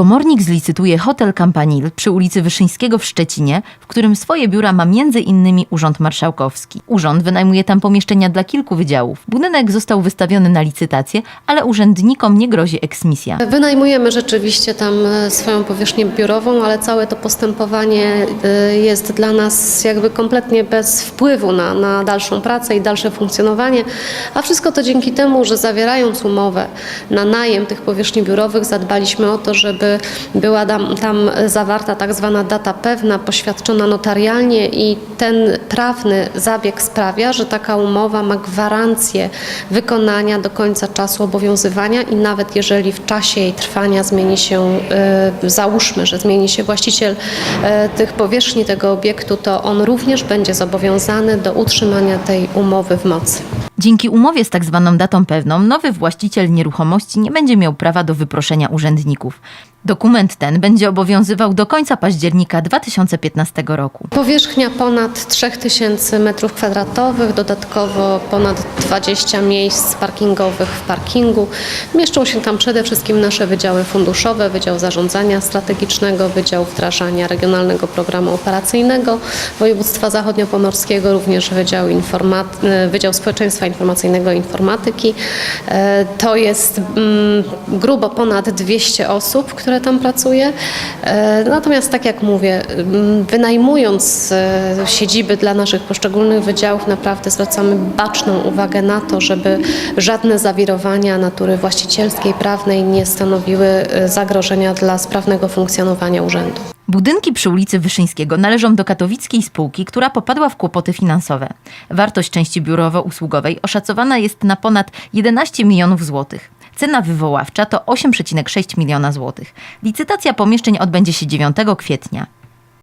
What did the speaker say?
Komornik zlicytuje hotel Campanile przy ulicy Wyszyńskiego w Szczecinie, w którym swoje biura ma m.in. Urząd Marszałkowski. Urząd wynajmuje tam pomieszczenia dla kilku wydziałów. Budynek został wystawiony na licytację, ale urzędnikom nie grozi eksmisja. Wynajmujemy rzeczywiście tam e, swoją powierzchnię biurową, ale całe to postępowanie e, jest dla nas jakby kompletnie bez wpływu na, na dalszą pracę i dalsze funkcjonowanie, a wszystko to dzięki temu, że zawierając umowę na najem tych powierzchni biurowych zadbaliśmy o to, żeby była tam, tam zawarta tak zwana data pewna, poświadczona notarialnie i ten prawny zabieg sprawia, że taka umowa ma gwarancję wykonania do końca czasu obowiązywania i nawet jeżeli w czasie jej trwania zmieni się, e, załóżmy, że zmieni się właściciel e, tych powierzchni, tego obiektu, to on również będzie zobowiązany do utrzymania tej umowy w mocy. Dzięki umowie z tak zwaną datą pewną, nowy właściciel nieruchomości nie będzie miał prawa do wyproszenia urzędników. Dokument ten będzie obowiązywał do końca października 2015 roku. Powierzchnia ponad 3000 m2, dodatkowo ponad 20 miejsc parkingowych w parkingu. Mieszczą się tam przede wszystkim nasze wydziały funduszowe, Wydział Zarządzania Strategicznego, Wydział Wdrażania Regionalnego Programu Operacyjnego Województwa Zachodniopomorskiego, również Wydział, Informat- e, Wydział Społeczeństwa Informacyjnego i Informatyki. E, To jest mm, grubo ponad 200 osób, które tam pracuje. Natomiast tak jak mówię, wynajmując e, siedziby dla naszych poszczególnych wydziałów, naprawdę zwracamy baczną uwagę na to, żeby żadne zawirowania natury właścicielskiej, prawnej nie stanowiły e, zagrożenia dla sprawnego funkcjonowania urzędu. Budynki przy ulicy Wyszyńskiego należą do katowickiej spółki, która popadła w kłopoty finansowe. Wartość części biurowo-usługowej oszacowana jest na ponad 11 milionów złotych. Cena wywoławcza to 8,6 miliona złotych. Licytacja pomieszczeń odbędzie się 9 kwietnia.